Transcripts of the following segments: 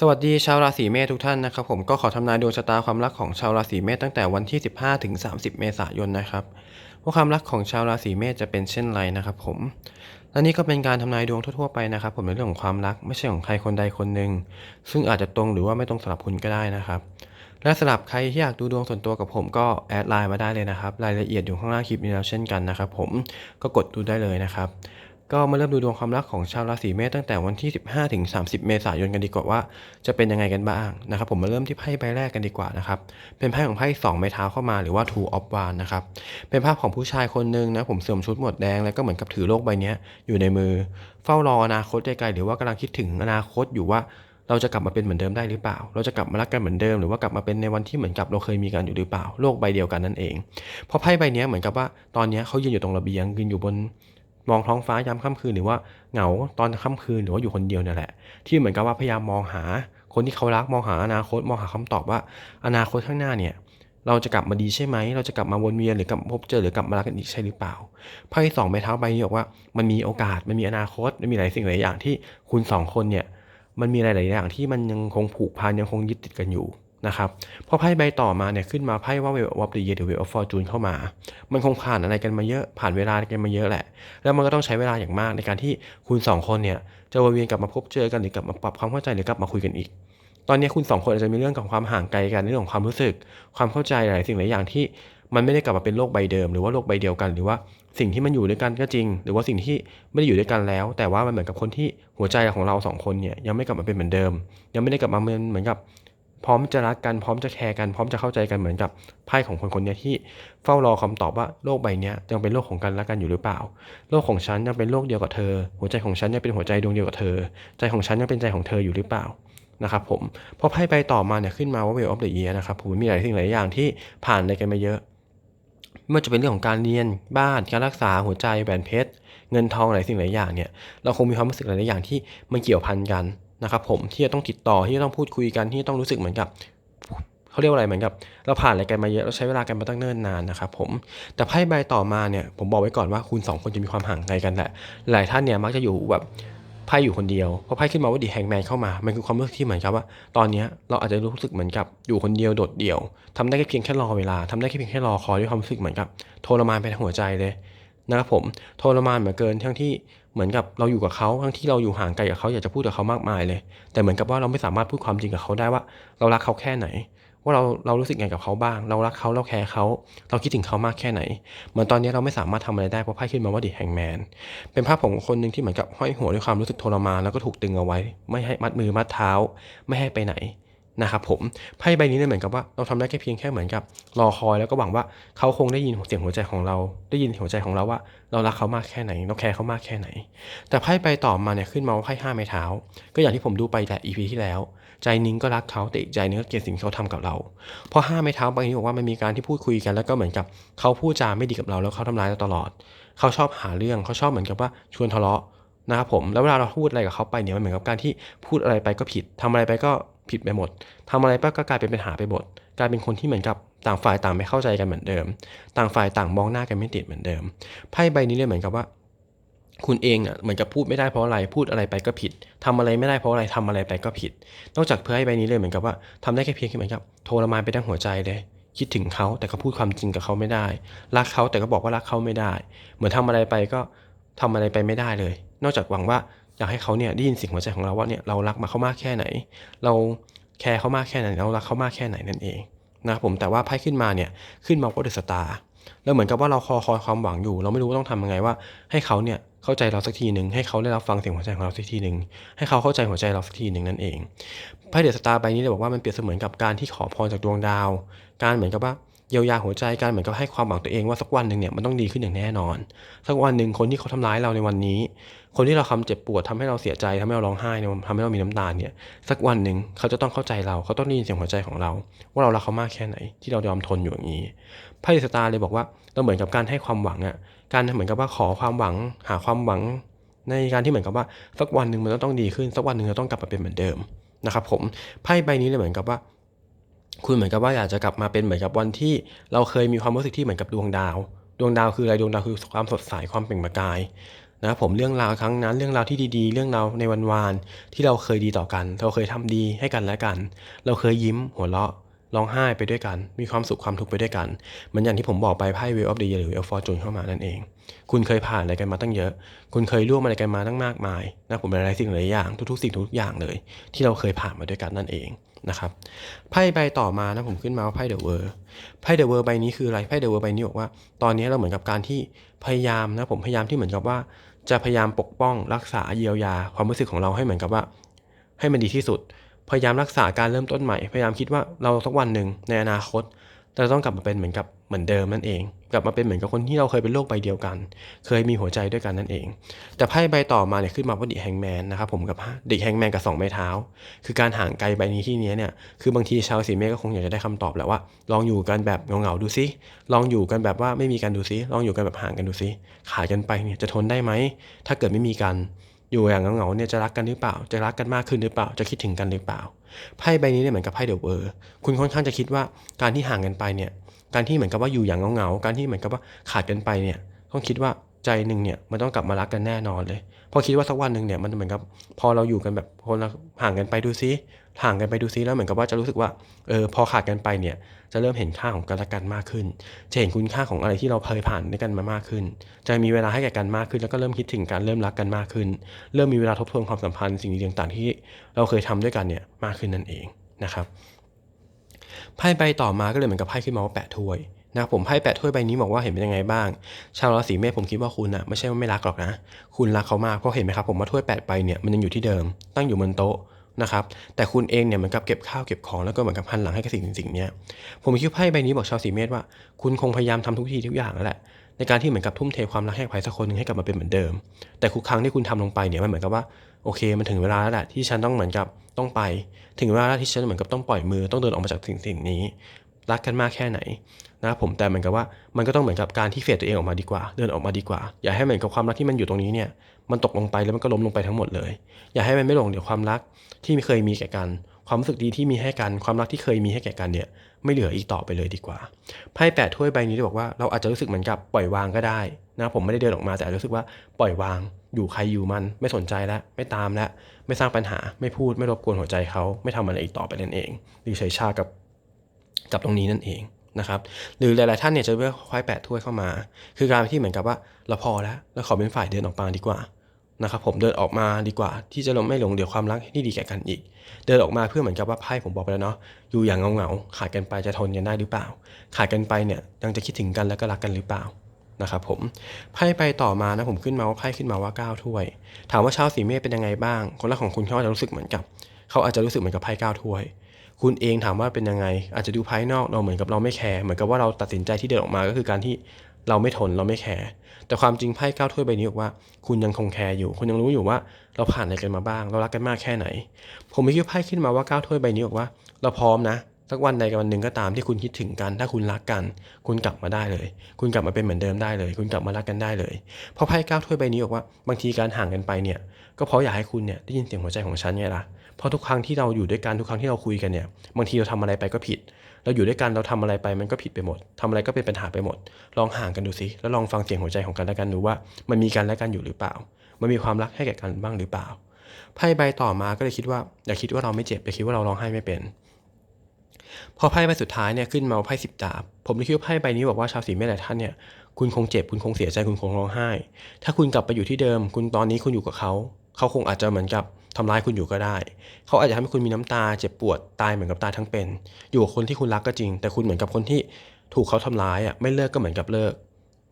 สวัสดีชาวราศีเมษทุกท่านนะครับผมก็ขอทำนายดวงชะตาความรักของชาวราศีเมษตั้งแต่วันที่ 15 ถึง 30 เมษายนนะครับว่าความรักของชาวราศีเมษจะเป็นเช่นไรนะครับผมและนี่ก็เป็นการทำนายดวงทั่วๆไปนะครับ ผมในเรื่องของความรักไม่ใช่ของใครคนใดคนหนึ่งซึ่งอาจจะตรงหรือว่าไม่ตรงสำหรับคุณก็ได้นะครับ และสำหรับใครที่อยากดูดวงส่วนตัวกับผมก็แอดไลน์มาได้เลยนะครับรายละเอียดอยู่ข้างล่างคลิปนี้แล้วเช่นกันนะครับผมก็กดดูได้เลยนะครับ ก็มาเริ่มดูดวงความรักของชาวราศีเมษตั้งแต่วันที่ 15ถึง30 เมษายนกันดีกว่าว่าจะเป็นยังไงกันบ้างนะครับผมมาเริ่มที่ไพ่ใบแรกกันดีกว่านะครับเป็นไพ่ของไพ่สองไม้เท้าเข้ามาหรือว่า two of w a n นะครับเป็นภาพของผู้ชายคนหนึ่งนะผมสวมชุดหมวดแดงแล้วก็เหมือนกับถือโลกใบนี้อยู่ในมือเฝ้ารออนาคตไกลๆหรือว่ากำลังคิดถึงอนาคตอยู่ว่าเราจะกลับมาเป็นเหมือนเดิมได้หรือเปล่า เราจะกลับมารักกันเหมือนเดิมหรือว่ากลับมาเป็นในวันที่เหมือนกับเราเคยมีกันอยู่หรือเปล่า โลกใบเดียวกันนั่นเอง เพราะไพ่ใบนี้เหมือนกับว่าตอนนี้เขายืนอยู่ตรงระเบียงยืนอยู่บน มองท้องฟ้ายามค่ำคืนหรือว่าเหงาตอนค่ำคืนหรือว่าอยู่คนเดียวเนี่ยแหละ ที่เหมือนกับว่าพยายามมองหา คนที่เขารักมองหาอนาคตมองหาคำตอบว่า อนาคตข้างหน้าเนี่ยเราจะกลับมาดีใช่ไหม เราจะกลับมาวนเวียนหรือกลับพบเจอหรือกลับมารักกันอีกใช่หรือเปล่า ไพ่สองใบเท้าใบนี้บอกว่ามันมีโอกาส มันมีอนาคต มันมีหลายสิ่งหลายอย่างที่คุณสองคนเนี่ย มันมีหลายๆอย่างที่มันยังคงผูกพันยังคงยึดติดกันอยู่ นะครับพอไพ่ใบต่อมาเนี่ยขึ้นมาไพ่ว่า Wheel of the Year หรือ Wheel of Fortune เข้ามา มันคงผ่านอะไรกันมาเยอะผ่านเวลากันมาเยอะแหละ แล้วมันก็ต้องใช้เวลาอย่างมากในการที่คุณสองคนเนี่ยจะวนเวียนกลับมาพบเจอกันหรือกลับมาปรับความเข้าใจหรือกลับมาคุยกันอีก ตอนนี้คุณสองคนอาจจะมีเรื่องของความห่างไกลกันเรื่องของความรู้สึก ความเข้าใจหลายสิ่งหลายอย่างที่มันไม่ได้กลับมาเป็นโลกใบเดิม หรือว่าโลกใบเดียวกัน หรือว่าสิ่งที่มันอยู่ด้วยกันก็จริง หรือว่าสิ่งที่ไม่ได้อยู่ด้วยกันแล้ว แต่ว่ามันเหมือนกับคนที่หัวใจของเราสองคนเนี่ยยังไม่กลับมาเป็นเหมือนเดิม ยังไม่ได้กลับมาเป็นเหมือนกับ พร้อมจะรักกันพร้อมจะแคร์กันพร้อมจะเข้าใจกันเหมือนกับไพ่ของคนคนนี้ที่เฝ้ารอคำตอบว่าโลกใบนี้ยังเป็นโลกของกันและกันอยู่หรือเปล่า โลกของฉันยังเป็นโลกเดียวกับเธอ หัวใจของฉันยังเป็นหัวใจดวงเดียวกับเธอ ใจของฉันยังเป็นใจของเธออยู่หรือเปล่านะครับผมพอไพ่ใบต่อมาเนี่ยขึ้นมาว่า Wheel of the Year นะครับผมมีหลายสิ่งหลายอย่างที่ผ่านอะไรกันมาเยอะไม่ว่าจะเป็นเรื่องของการเรียนบ้านการรักษาหัวใจแหวนเพชรเงินทองหลายสิ่งหลายอย่างเนี่ยเราคงมีความรู้สึกหลายอย่างที่มันเกี่ยวพันกัน นะครับผมที่จะต้องติดต่อที่จะต้องพูดคุยกันที่ต้องรู้สึกเหมือนกับเขาเรียกว่าอะไรเหมือนกับ เราผ่านอะไรกันมาเยอะเราใช้เวลากันมาตั้งเนิ่นนานนะครับผมแต่ไพ่ใบต่อมาเนี่ยผมบอกไว้ก่อนว่าคุณสองคนจะมีความห่างไกลกันแหละหลายท่านเนี่ยมักจะอยู่แบบไพ่อยู่คนเดียวพอไพ่ขึ้นมาว่าดีแฮงแมนเข้ามา มันคือความรู้สึกที่เหมือนกับว่า ตอนนี้เราอาจจะรู้สึกเหมือนกับอยู่คนเดียวโดดเดี่ยวทำได้แค่เพียงแค่รอเวลาทำได้แค่เพียงแค่รอคอยด้วยความรู้สึกเหมือนกับทรมานไปทั้งหัวใจเลยนะครับผมทรมานเหมือนเกินทั้งที่ เหมือนกับเราอยู่กับเขาทั้งที่เราอยู่ห่างไกลกับเขาอยากจะพูดกับเขามากมายเลย แต่เหมือนกับว่าเราไม่สามารถพูดความจริงกับเขาได้ว่า เรารักเขาแค่ไหน ว่าเราเรารู้สึกไงกับเขาบ้าง เรารักเขาเราแคร์เขา เราคิดถึงเขามากแค่ไหน เหมือนตอนนี้เราไม่สามารถทำอะไรได้เพราะไพ่ขึ้นมาว่าดิแฮงแมนเป็นภาพของคนหนึ่งที่เหมือนกับห้อยหัวด้วยความรู้สึกทรมานแล้วก็ถูกตึงเอาไว้ ไม่ให้มัดมือมัดเท้า ไม่ให้ไปไหน นะครับผมไพ่ใบนี้เนี่ยเหมือนกับว่าเราทำได้แค่เพียงแค่เหมือนกับรอคอยแล้วก็หวังว่าเขาคงได้ยินเสียงหัวใจของเรา ได้ยินหัวใจของเราว่า เรารักเขามากแค่ไหนเราแคร์เขามากแค่ไหน แต่ไพ่ใบต่อมาเนี่ยขึ้นมาว่าไพ่ห้าไม้เท้า ก็อย่างที่ผมดูไปแต่ EP ที่แล้ว ใจนึงก็รักเขาแต่อีกใจนึงก็เกลียดสิ่งที่เขาทำกับเรา เพราะห้าไม้เท้าบางทีบอกว่ามันมีการที่พูดคุยกันแล้วก็เหมือนกับเขาพูดจาไม่ดีกับเราแล้วเขาทำร้ายเราตลอด เขาชอบหาเรื่องเขาชอบเหมือนกับว่าชวนทะเลาะนะครับผมแล้วเวลาเราพูดอะไรกับเขาไปเนี่ยมันเหมือนกับการที่พูดอะไรไปก็ผิดทำอะไรไปก็ ผิดไปหมดทำอะไรไปก็กลายเป็นปัญหาไปหมดกลายเป็นคนที่เหมือนกับต่างฝ่ายต่างไม่เข้าใจกันเหมือนเดิม ต่างฝ่ายต่างมองหน้ากันไม่ติดเหมือนเดิมไพ่ใบนี้เลยเหมือนกับว่า คุณเองอะเหมือนกับพูดไม่ได้เพราะอะไรพูดอะไรไปก็ผิดทำอะไรไม่ได้เพราะอะไรทำอะไรไปก็ผิด นอกจากไพ่ใบนี้เลยเหมือนกับว่าทำได้แค่เพียงแค่เหมือนกับทรมานไปทั้งหัวใจเลยคิดถึงเขาแต่ก็พูดความจริงกับเขาไม่ได้ รักเขาแต่ก็บอกว่ารักเขาไม่ได้ เหมือนทำอะไรไปก็ทำอะไรไปไม่ได้เลย นอกจากหวังว่า อยากให้เขาเนี่ยได้ยินเสียงหัวใจของเราว่าเนี่ยเรารักมาเขามากแค่ไหน เราแคร์เขามากแค่ไหนเรารักเขามากแค่ไหนนั่นเองนะครับผมแต่ว่าไพ่ขึ้นมาเนี่ยขึ้นมาว่าเดอะสตาร์แล้วเหมือนกับว่าเราคอคอยความหวังอยู่ เราไม่รู้ว่าต้องทำยังไงว่า ให้เขาเนี่ยเข้าใจเราสักทีหนึ่งให้เขาได้รับฟังเสียงหัวใจของเราสักทีหนึ่งให้เขาเข้าใจหัวใจเราสักทีหนึ่งนั่นเองไพ่เดอะสตาร์ใบนี้เลยบอกว่ามันเปรียบเสมือนกับการที่ขอพรจากดวงดาว การเหมือนกับว่า เยียวยาหัวใจการเหมือนกับให้ความหวังตัวเองว่าสักวันหนึ่งเนี่ยมันต้องดีขึ้นอย่างแน่นอน สักวันหนึ่งคนที่เขาทำร้ายเราในวันนี้ คนที่เราทำเจ็บปวดทำให้เราเสียใจทำให้เราร้องไห้เนี่ยทำให้เรามีน้ำตาเนี่ยสักวันหนึ่งเขาจะต้องเข้าใจเราเขาต้องได้ยินเสียงหัวใจของเรา ว่าเรารักเขามากแค่ไหน ที่เรายอมทนอยู่อย่างนี้ไพ่สตาเลยบอกว่าเราเหมือนกับการให้ความหวังอะการเหมือนกับว่าขอความหวัง หาความหวัง ในการที่เหมือนกับว่าสักวันหนึ่งมันต้องดีขึ้นสักวันหนึ่งเราต้องกลับมาเป็นเหมือนเดิมนะครับผมไพ่ใบนี้เลยเหมือนกับว่า คุณเหมือนกับว่าอยากจะกลับมาเป็นเหมือนกับวันที่ เราเคยมีความรู้สึกที่เหมือนกับดวงดาว ดวงดาวคืออะไรดวงดาวคือความสดใสความเปล่งประกายนะครับผมเรื่องราวครั้งนั้นเรื่องราวที่ดีๆ เรื่องราวในวันวานที่เราเคยดีต่อกัน เราเคยทำดีให้กันและกัน เราเคยยิ้มหัวเราะ ร้องไห้ไปด้วยกัน มีความสุขความทุกข์ไปด้วยกันเหมือนอย่างที่ผมบอกไปไพ่ Wheel of the Year หรือ Wheel of Fortune เข้ามานั่นเอง คุณเคยผ่านอะไรกันมาตั้งเยอะ คุณเคยร่วมอะไรกันมาตั้งมากมายนะผมหลายๆสิ่งหลายอย่างทุกๆสิ่งทุกอย่างเลย ที่เราเคยผ่านมาด้วยกันนั่นเองนะครับไพ่ใบต่อมานะผมขึ้นมาว่าไพ่เดอะเวอร์ไพ่เดอะเวอร์ใบนี้คืออะไรไพ่เดอะเวอร์ใบนี้บอกว่าตอนนี้เราเหมือนกับการที่พยายามนะผมพยายามที่เหมือนกับว่า จะพยายามปกป้องรักษาเยียวยา ความรู้สึกของเราให้เหมือนกับว่า ให้มันดีที่สุด พยายามรักษาการเริ่มต้นใหม่ พยายามคิดว่าเราสักวันหนึ่งในอนาคตเราจะต้องกลับมาเป็นเหมือนกับเหมือนเดิมนั่นเอง กลับมาเป็นเหมือนกับคนที่เราเคยเป็นโลกใบเดียวกัน เคยมีหัวใจด้วยกันนั่นเอง แต่ไพ่ใบต่อมาเนี่ยขึ้นมาว่าดิแฮงแมนนะครับผมกับดิแฮงแมนกับสองไม้เท้า คือการห่างไกลใบนี้ที่นี้เนี่ยคือบางทีชาวสีเมฆก็คงอยากจะได้คำตอบแหละว่า ลองอยู่กันแบบเหงาๆดูซิลองอยู่กันแบบว่าไม่มีกันดูซิลองอยู่กันแบบห่างกันดูซิขาดกันไปเนี่ยจะทนได้ไหมถ้าเกิดไม่มีกัน อยู่อย่างเหงาๆเนี่ยจะรักกันหรือเปล่า จะรักกันมากขึ้นหรือเปล่า จะคิดถึงกันหรือเปล่า ไพ่ใบนี้เนี่ยเหมือนกับไพ่เดอะเวอร์คุณค่อนข้างจะคิดว่าการที่ห่างกันไปเนี่ย การที่เหมือนกับว่าอยู่อย่างเหงาๆ การที่เหมือนกับว่าขาดกันไปเนี่ย ต้องคิดว่าใจหนึ่งเนี่ยมันต้องกลับมารักกันแน่นอนเลย พอคิดว่าสักวันหนึ่งเนี่ยมันเหมือนกับ พอเราอยู่กันแบบคนละห่างกันไปดูซิ ห่างกันไปดูซิแล้วเหมือนกับว่าจะรู้สึกว่าเออพอขาดกันไปเนี่ยจะเริ่มเห็นค่าของกันและกันมากขึ้น จะเห็นคุณค่าของอะไรที่เราเคยผ่านด้วยกันมามากขึ้น จะมีเวลาให้แก่กันมากขึ้น แล้วก็เริ่มคิดถึงกันเริ่มรักกันมากขึ้น เริ่มมีเวลาทบทวนความสัมพันธ์สิ่งดีต่างๆ ที่เราเคยทำด้วยกันเนี่ยมากขึ้นนั่นเองนะครับไพ่ใบต่อมาก็เลยเหมือนกับไพ่ขึ้นมาว่าแปะถ้วยนะครับผมไพ่แปะถ้วยใบนี้บอกว่าเห็นเป็นยังไงบ้าง ชาวราศีเมษผมคิดว่าคุณอะไม่ใช่ว่าไม่รักหรอกนะ คุณรักเขามากเพราะเห็นไหมครับผมว่าถ้วยแปดใบเนี่ยมันยังอยู่ที่เดิม ตั้งอยู่บนโต๊ะ นะครับแต่คุณเองเนี่ยเหมือนกับเก็บข้าวเก็บของแล้วก็เหมือนกับหันหลังให้กับสิ่งสิ่งนี้ผมคิดไพ่ใบนี้บอกชาวสีเมษว่าคุณคงพยายามทำทุกทีทุกอย่างแล้วแหละในการที่เหมือนกับทุ่มเทความรักให้ใครสักคนหนึ่งให้กลับมาเป็นเหมือนเดิม แต่ทุกครั้งที่คุณทำลงไปเนี่ยมันเหมือนกับว่าโอเค มันถึงเวลาแล้วแหละที่ฉันต้องเหมือนกับต้องไป ถึงเวลาแล้วที่ฉันเหมือนกับต้องปล่อยมือต้องเดินออกมาจากสิ่งสิ่งนี้ รักกันมากแค่ไหนนะผมแต่เหมือนกับว่ามันก็ต้องเหมือนกับการที่เฟดตัวเองออกมาดีกว่า เดินออกมาดีกว่า อย่าให้เหมือนกับความรักที่มันอยู่ตรงนี้เนี่ย มันตกลงไปแล้วมันก็ล้มลงไปทั้งหมดเลย อย่าให้มันไม่ลงเดี๋ยวความรักที่เคยมีแก่กัน ความรู้สึกดีที่มีให้กัน ความรักที่เคยมีให้แก่กันเนี่ยไม่เหลืออีกต่อไปเลยดีกว่าไพ่แปดถ้วยใบนี้จะบอกว่าเราอาจจะรู้สึกเหมือนกับปล่อยวางก็ได้นะผมไม่ได้เดินออกมาแต่รู้สึกว่าปล่อยวาง อยู่ใครอยู่มัน ไม่สนใจแล้วไม่ตามแล้วไม่สร้างปัญหา ไม่พูดไม่รบกวนหัวใจเขาไม่ทำอะไรอีกต่อไปนั่นเองหรือเฉยชากับกับตรงนี้นั่นเองนะครับหรือหลาย ๆ ท่านเนี่ยจะเลือกควายแปดถ้วยเข้ามา คือการที่เหมือนกับว่าเราพอแล้วเราขอเป็นฝ่ายเดินออกมาดีกว่า นะครับผมเดินออกมาดีกว่า ที่จะลงไม่หลงเดี๋ยวความรักที่ดีแก่กันอีก เดินออกมาเพื่อเหมือนกับว่าไพ่ผมบอกไปแล้วเนาะอยู่อย่างเงาๆขาดกันไปจะทนกันได้หรือเปล่า ขาดกันไปเนี่ยยังจะคิดถึงกันแล้วก็รักกันหรือเปล่านะครับผมไพ่ไปต่อมานะผมขึ้นมาว่าไพ่ขึ้นมาว่าเก้าถ้วย ถามว่าชาวสีเมษเป็นยังไงบ้าง คนรักของคุณเขาอาจจะรู้สึกเหมือนกับ เขาอาจจะรู้สึกเหมือนกับไพ่เก้าถ้วย คุณเองถามว่าเป็นยังไง อาจจะดูภายนอกเราเหมือนกับเราไม่แคร์เหมือนกับว่าเราตัดสินใจที่เดินออกมาก็คือการที่ เราไม่ทนเราไม่แคร์แต่ความจริงไพ่เก้าถ้วยใบนี้บอกว่า คุณยังคงแคร์อยู่ คุณยังรู้อยู่ว่า เราผ่านอะไรกันมาบ้าง เรารักกันมากแค่ไหน ผมไม่คิดไพ่ขึ้นมาว่าเก้าถ้วยใบนี้บอกว่า เราพร้อมนะสักวันใดกับวันหนึ่งก็ตามที่คุณคิดถึงกัน ถ้าคุณรักกัน คุณกลับมาได้เลย คุณกลับมาเป็นเหมือนเดิมได้เลย คุณกลับมารักกันได้เลย เพราะไพ่เก้าถ้วยใบนี้บอกว่าบางทีการห่างกันไปเนี่ยก็เพราะอยากให้คุณเนี่ยได้ยินเสียงหัวใจของฉันไงล่ะเพราะทุกครั้งที่เราอยู่ด้วยกันทุกครั้งที่เราคุยกันเนี่ยบางทีเราทำอะไรไปก็ผิด เราอยู่ด้วยกันเราทำอะไรไปมันก็ผิดไปหมดทำอะไรก็เป็นปัญหาไปหมด ลองห่างกันดูสิแล้วลองฟังเสียงหัวใจของกันและกันดูว่า มันมีกันและกันอยู่หรือเปล่า มันมีความรักให้แก่กันบ้างหรือเปล่าไพ่ใบต่อมาก็เลยคิดว่าอย่าคิดว่าเราไม่เจ็บอย่าคิดว่าเราร้องไห้ไม่เป็น พอไพ่ใบสุดท้ายเนี่ยขึ้นมาไพ่สิบดาบ ผมเลยคิดว่าไพ่ใบนี้บอกว่าชาวสีเมษหลายท่านเนี่ยคุณคงเจ็บคุณคงเสียใจคุณคงร้องไห้ ถ้าคุณกลับไปอยู่ที่เดิม คุณตอนนี้คุณอยู่กับเขา เขาคงอาจจะเหมือนกับ ทำร้ายคุณอยู่ก็ได้ เขาอาจจะทำให้คุณมีน้ำตาเจ็บปวดตายเหมือนกับตายทั้งเป็น อยู่กับคนที่คุณรักก็จริง แต่คุณเหมือนกับคนที่ถูกเขาทำร้ายอะไม่เลิกก็เหมือนกับเลิก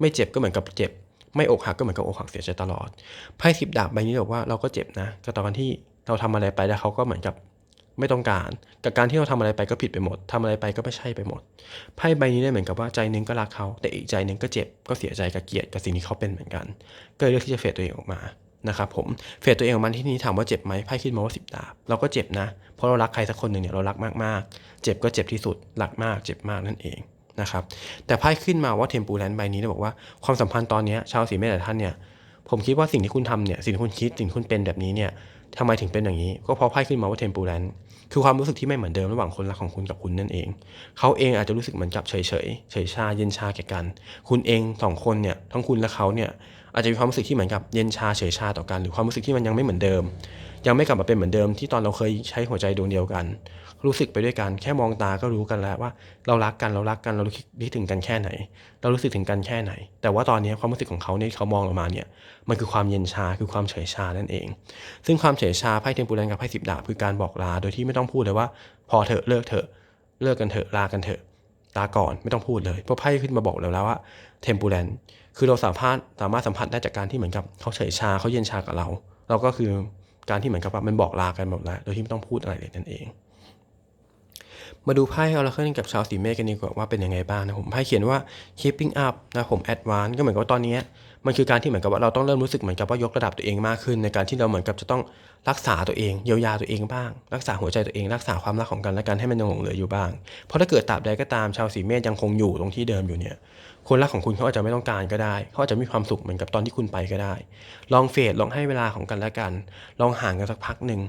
ไม่เจ็บก็เหมือนกับเจ็บ ไม่อกหักก็เหมือนกับอกหักเสียใจตลอดไพ่สิบดาบใบนี้บอกว่าเราก็เจ็บนะกับตอนที่เราทำอะไรไปแล้วเขาก็เหมือนกับไม่ต้องการ กับการที่เราทำอะไรไปก็ผิดไปหมดทำอะไรไปก็ไม่ใช่ไปหมด ไพ่ใบนี้ได้เหมือนกับว่าใจนึงก็รักเขา แต่อีกใจนึงก็เจ็บ ก็เสียใจกับเกลียดกับสิ่งที่เขาเป็นเหมือนกัน ก็เลยเลือกที่จะเฟดตัวเองออกมา นะครับผมเฟดตัวเองออกมาที่นี้ถามว่าเจ็บไหมไพ่ขึ้นมาว่าสิบดาบเราก็เจ็บนะ เพราะเรารักใครสักคนหนึ่งเนี่ยเรารักมากๆ เจ็บก็เจ็บที่สุดรักมากเจ็บมากนั่นเองนะครับแต่ไพ่ขึ้นมาว่าเทมปูแลนใบนี้เนี่ยบอกว่าความสัมพันธ์ตอนนี้ชาวสีเมษหลายท่านเนี่ยผมคิดว่าสิ่งที่คุณทำเนี่ยสิ่งที่คุณคิดสิ่งที่คุณเป็นแบบนี้เนี่ยทำไมถึงเป็นอย่างนี้ ก็เพราะไพ่ขึ้นมาว่าเทมปูแลนคือความรู้สึกที่ไม่เหมือนเดิมระหว่างคนรักของคุณกับคุณนั่นเอง เขาเองอาจจะรู้สึกเหมือนกับเฉยเฉยเฉยชาเย็นชาแก่กัน คุณเองสองคนเนี่ยทั้งคุณและเขาเนี่ย อาจจะมีความรู้สึกที่เหมือนกับเย็นชาเฉยชาต่อกัน หรือความรู้สึกที่มันยังไม่เหมือนเดิม ยังไม่กลับมาเป็นเหมือนเดิมที่ตอนเราเคยใช้หัวใจดวงเดียวกัน รู้สึกไปด้วยกันแค่มองตาก็รู้กันแล้วว่า เรารักกันเรารักกันเราคิดถึงกันแค่ไหน เรารู้สึกถึงกันแค่ไหน แต่ว่าตอนนี้ความรู้สึกของเขาเนี่ยเขามองเรามาเนี่ยมันคือความเย็นชาคือความเฉยชานั่นเอง ซึ่งความเฉยชาไพ่เทมปูแลนกับไพ่สิบดาบคือการบอกลาโดยที่ไม่ต้องพูดเลยว่า พอเถอะเลิกเถอะเลิกกันเถอะลากันเถอะ ลาก่อนไม่ต้องพูดเลย เพราะไพ่ขึ้นมาบอกเราแล้วว่าเทมปูแลนคือเราสามารถสามารถสัมผัสได้จากการที่เหมือนกับเขาเฉยชาเขาเย็นชากับเรา เราก็คือการที่เหมือนกับว่ามันบอกลากันหมดแล้วโดยที่ไม่ต้องพูดอะไรเลยนั่นเอง มาดูไพ่เอาระเคิลกับชาวสีเมฆกันดีกว่าว่าเป็นยังไงบ้างนะผมไพ่เขียนว่า keeping up นะผม advance ก็เหมือนกับตอนนี้ มันคือการที่เหมือนกับว่าเราต้องเริ่มรู้สึกเหมือนกับว่ายกระดับตัวเองมากขึ้น ในการที่เราเหมือนกับจะต้องรักษาตัวเองเยียวยาตัวเองบ้าง รักษาหัวใจตัวเองรักษาความรักของกันและกันให้มันยังหลงเหลืออยู่บ้าง เพราะถ้าเกิดตราบใดก็ตามชาวสีเมษยังคงอยู่ตรงที่เดิมอยู่เนี่ยคนรักของคุณเขาอาจจะไม่ต้องการก็ได้ เขาอาจจะมีความสุขเหมือนกับตอนที่คุณไปก็ได้ ลองเฟดลองให้เวลาของกันและกัน ลองห่างกันสักพักหนึ่ง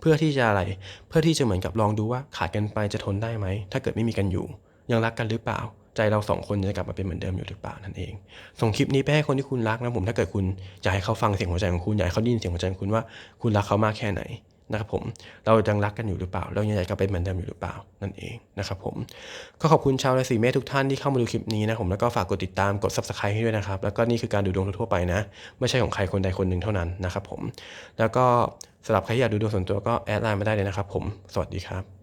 เพื่อที่จะอะไร เพื่อที่จะเหมือนกับลองดูว่าขาดกันไปจะทนได้ไหมถ้าเกิดไม่มีกันอยู่ ยังรักกันหรือเปล่า ใจเราสองคนจะกลับมาเป็นเหมือนเดิมอยู่หรือเปล่านั่นเอง ส่งคลิปนี้ไปให้คนที่คุณรักนะผมถ้าเกิดคุณอยากให้เขาฟังเสียงหัวใจของคุณอยากให้เขาได้ยินเสียงหัวใจของคุณว่าคุณรักเขามากแค่ไหนนะครับผมเรายังรักกันอยู่หรือเปล่า เรายังอยากกลับไปเหมือนเดิมอยู่หรือเปล่านั่นเองนะครับผมก็ขอบคุณชาวราศีเมษทุกท่านที่เข้ามาดูคลิปนี้นะผมแล้วก็ฝากกดติดตามกด subscribe ให้ด้วยนะครับแล้วก็นี่คือการดูดวงทั่วไปนะ ไม่ใช่ของใครคนใดคนหนึ่งเท่านั้นนะครับผมแล้วก็สำหรับใครอยากดูดวงส่วนตัวก็แอดไลน์มาได้เลยนะครับผมสวัสดีครับ